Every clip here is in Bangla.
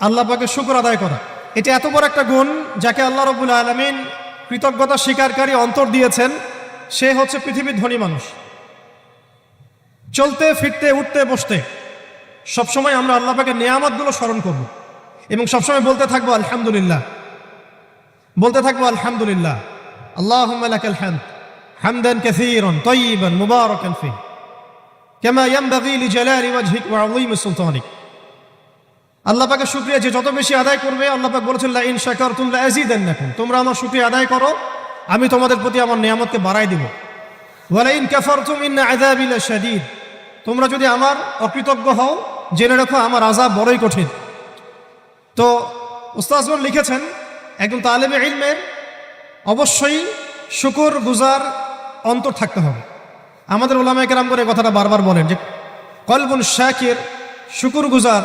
আল্লাহ পাকে শুকর আদায় করা। এটা এত বড় একটা গুণ যাকে আল্লাহ রবুল আলমিন কৃতজ্ঞতা স্বীকারকারী অন্তর দিয়েছেন, সে হচ্ছে পৃথিবীর ধনী মানুষ। চলতে, ফিরতে, উঠতে, বসতে, সবসময় আমরা আল্লাহ পাকে নেয়ামতগুলো স্মরণ করব এবং সবসময় বলতে থাকব, আলহামদুলিল্লাহ। বলতে থাকব, আলহামদুলিল্লাহ। আল্লাহ হ্যামদ হামদান কাসীরান তয়্যিবান মুবারাকান ফি কামা ইয়ানবাগি লিজালালি ওয়াজহিক ওয়া আযীমি সুলতানিক। আল্লাহ পাকে শুক্রিয়া যে যত বেশি আদায় করবে, আল্লাহ পাক বলেছেন ইন শাকারতুম লা আযীদান্নাকুম তোমরা আমার শুকরিয়া আদায় করো, আমি তোমাদের প্রতি আমার নিয়ামতকে বাড়াই দিব। ওয়ালা ইন কাফারতুম ইন্না আযাবি লাশাদীদ তোমরা যদি আমার অকৃতজ্ঞ হও, জেনে রাখো আমার আযাব বড়ই কঠিন। তো উস্তাজগণ লিখেছেন, একজন তালেবে ইলমের অবশ্যই শুকুর গুজার অন্তর থাকতে হবে। আমাদের ওলামায় কেরাম করে কথাটা বারবার বলেন যে, কলবুন শাকের, শুকুর গুজার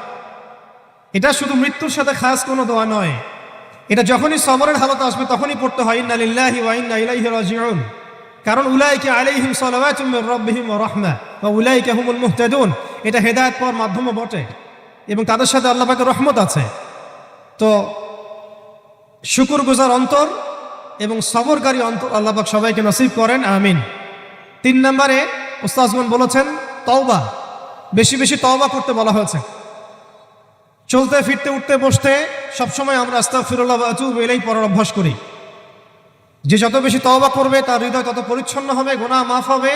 এটা শুধু মৃত্যুর সাথে খাস কোনো দোয়া নয়। এটা যখনই সবরের হালত আসবে তখনই পড়তে হয়, ইন্না ওয়া ইন্না ইলাইহি রাজিউন। কারণ উলাইকে আলাইহিম সালাওয়াতুম মির রাব্বিহিম ওয়া রাহমা ওয়া উলাইকা হুমুল মুহতাদুন। এটা হেদায়েত পাওয়ার মাধ্যমও বটে এবং তাদের সাথে আল্লাহ পাকের রহমত আছে। তো শুকুর গুজার অন্তর এবং সবরকারী অন্তর আল্লাহ পাক সবাইকে নসিব করেন, আমিন। তিন নম্বরে উস্তাজমান বলেছেন, তওবা। বেশি বেশি তওবা করতে বলা হয়েছে। চলতে, ফিরতে, উঠতে, বসতে সবসময় আমরা আস্তাগফিরুল্লাহ ওয়া আতুবু ইলাইহি পড়ার অভ্যাস করি। যে যত বেশি তওবা করবে, তার হৃদয় তত পরিচ্ছন্ন হবে গোনা মাফ হবে।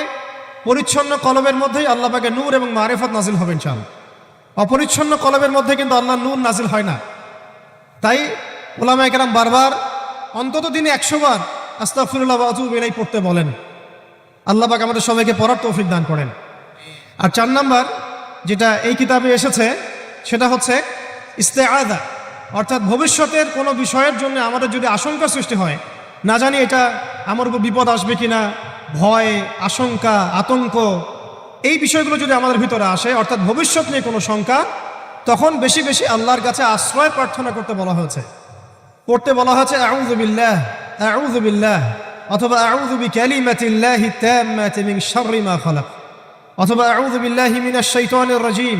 পরিচ্ছন্ন কলমের মধ্যেই আল্লাহ পাকে নূর এবং মারেফত নাজিল হবেন ইনশাআল্লাহ। অপরিচ্ছন্ন কলমের মধ্যে কিন্তু আল্লাহ নূর নাজিল হয় না। তাই ওলামা একরাম বারবার অন্তত দিনে একশো বার আস্তাগফিরুল্লাহ ওয়া আতুবু ইলাইহি পড়তে বলেন। আল্লাহ পাক আমাদের সবাইকে পড়ার তৌফিক দান করেন। আর চার নাম্বার যেটা এই কিতাবে এসেছে, সেটা হচ্ছে ইস্তেআদা অর্থাৎ ভবিষ্যতের কোনো বিষয়ের জন্য আমাদের যদি আশঙ্কা সৃষ্টি হয়, না জানি এটা আমার উপর বিপদ আসবে কিনা, ভয়, আশঙ্কা, আতঙ্ক, এই বিষয়গুলো যদি আমাদের ভিতরে আসে, অর্থাৎ ভবিষ্যৎ নিয়ে কোনো শঙ্কা, তখন বেশি বেশি আল্লাহর কাছে আশ্রয় প্রার্থনা করতে বলা হয়েছে। পড়তে বলা হয়েছে আউযুবিল্লাহ আউযুবিল্লাহ অথবা, আউযু বিকালিমাতিল্লাহি তাম্মাতি মিন শাররি মা খালাক অথবা, আউযু বিল্লাহি মিনাশ শাইতানির রাজীম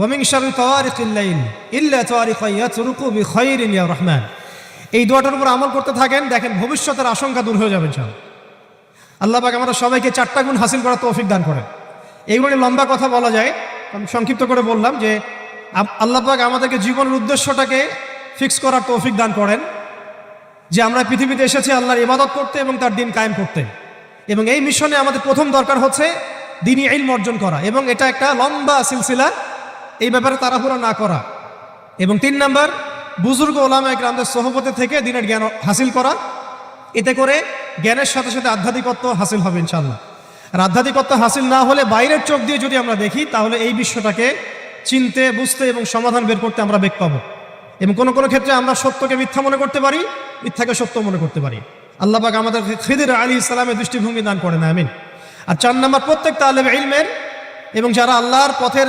ওমিং শারি তোয়ারিক ইল্লাইল ইল্লা তোয়ারিক ইয়াতরুকু বিখৈর ইয়া রহমান এই দোয়াটার উপর আমল করতে থাকেন, দেখেন ভবিষ্যতের আশঙ্কা দূর হয়ে যাবে ইনশাল আল্লাহ পাক আমরা সবাইকে চারটা গুণ হাসিল করার তৌফিক দান করেন। এইগুলো লম্বা কথা বলা যায়, আমি সংক্ষিপ্ত করে বললাম যে আল্লাহ পাক আমাদেরকে জীবনের উদ্দেশ্যটাকে ফিক্স করার তৌফিক দান করেন, যে আমরা পৃথিবীতে এসেছি আল্লাহর ইবাদত করতে এবং তার দিন কায়েম করতে। এবং এই মিশনে আমাদের প্রথম দরকার হচ্ছে দিনই আইন অর্জন করা, এবং এটা একটা লম্বা সিলসিলা এই ব্যাপারে তাড়াহুড়া না করা। এবং তিন নাম্বার, বুজুর্গ ওলামা একরামদের সহপতে থেকে দিনের জ্ঞান হাসিল করা। এতে করে জ্ঞানের সাথে সাথে আধ্যাত্মিকত্ব হাসিল হবে ইনশাল্লাহ আর আধ্যাত্মিকত্ব হাসিল না হলে বাইরের চোখ দিয়ে যদি আমরা দেখি, তাহলে এই বিশ্বটাকে চিনতে, বুঝতে এবং সমাধান বের করতে আমরা বেগ পাবো। এবং কোনো কোনো ক্ষেত্রে আমরা সত্যকে মিথ্যা মনে করতে পারি, মিথ্যাকে সত্য মনে করতে পারি। আল্লাহ পাক আমাদের খিদির আলী ইসলামের দৃষ্টিভঙ্গি দান করেন, আমিন। আর চার নম্বর, প্রত্যেক তালেব ইলমের এবং যারা আল্লাহর পথের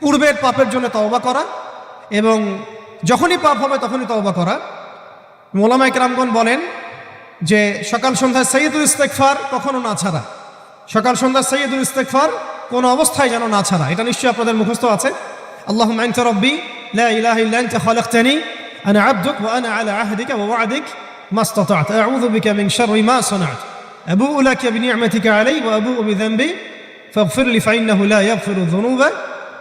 পূর্বের পাপের জন্য তওবা করা এবং যখনই পাপ হবে তখনই তওবা করা। মোলামা একরামগণ বলেন যে সকাল সন্ধ্যায় সৈয়দুল ইস্তেকফার কখনো না ছাড়া। সকাল সন্ধ্যায় সৈয়দুল ইস্তেকফার কোনো অবস্থায় যেন না ছাড়া। এটা নিশ্চয়ই আপনাদের মুখস্থ আছে। আল্লাহ আনতা রব্বি, লা ইলাহা ইল্লা আনতা খালাকতানি, আনা আবদুক ওয়া আনা আলা আহদিকা ওয়া ওয়া'দিক মা ইসতাতা'ত আউযু বিকা মিন শাররি মা সানা'ত। আবুউ লাকা বিনি'মাতিকা আলাইহি ওয়া আবুউ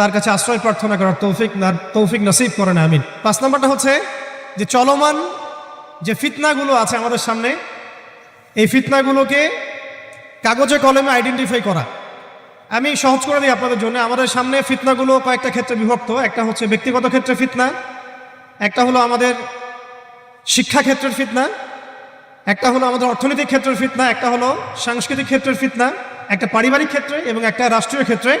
তার কাছে আশ্রয় প্রার্থনা করার তৌফিক না- তৌফিক নসিব করেন, আমিন। পাঁচ নম্বরটা হচ্ছে যে চলমান যে ফিতনাগুলো আছে আমাদের সামনে, এই ফিতনাগুলোকে কাগজে কলমে আইডেন্টিফাই করা। আমি সহজ করে দিই আপনাদের জন্য। আমাদের সামনে ফিতনাগুলো কয়েকটা ক্ষেত্রে বিভক্ত। একটা হচ্ছে ব্যক্তিগত ক্ষেত্রে ফিতনা, একটা হলো আমাদের শিক্ষা ক্ষেত্রের ফিতনা, একটা হলো আমাদের অর্থনৈতিক ক্ষেত্রের ফিতনা, একটা হলো সাংস্কৃতিক ক্ষেত্রের ফিতনা, একটা পারিবারিক ক্ষেত্রে এবং একটা রাষ্ট্রীয় ক্ষেত্রে।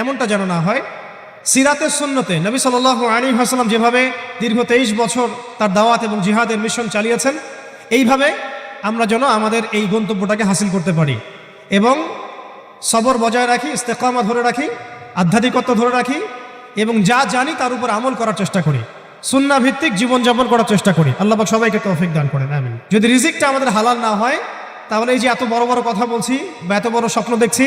এমনটা যেন না হয়। সিরাতের সুন্নতে নবী সাল আলী হাসলাম যেভাবে দীর্ঘ তেইশ বছর তার দাওয়াত এবং জিহাদের মিশন চালিয়েছেন, এইভাবে আমরা যেন আমাদের এই গন্তব্যটাকে হাসিল করতে পারি এবং সবর বজায় রাখি, ইস্তেকামা ধরে রাখি, আধ্যাত্মিকত্ব ধরে রাখি এবং যা জানি তার উপর আমল করার চেষ্টা করি সুন্না ভিত্তিক জীবনযাপন করার চেষ্টা করি। আল্লাহ সবাইকে তৌফিক দান করেন, আমিন। যদি রিজিকটা আমাদের হালাল না হয়, তাহলে এই যে এত বড় বড় কথা বলছি বা এত বড় স্বপ্ন দেখছি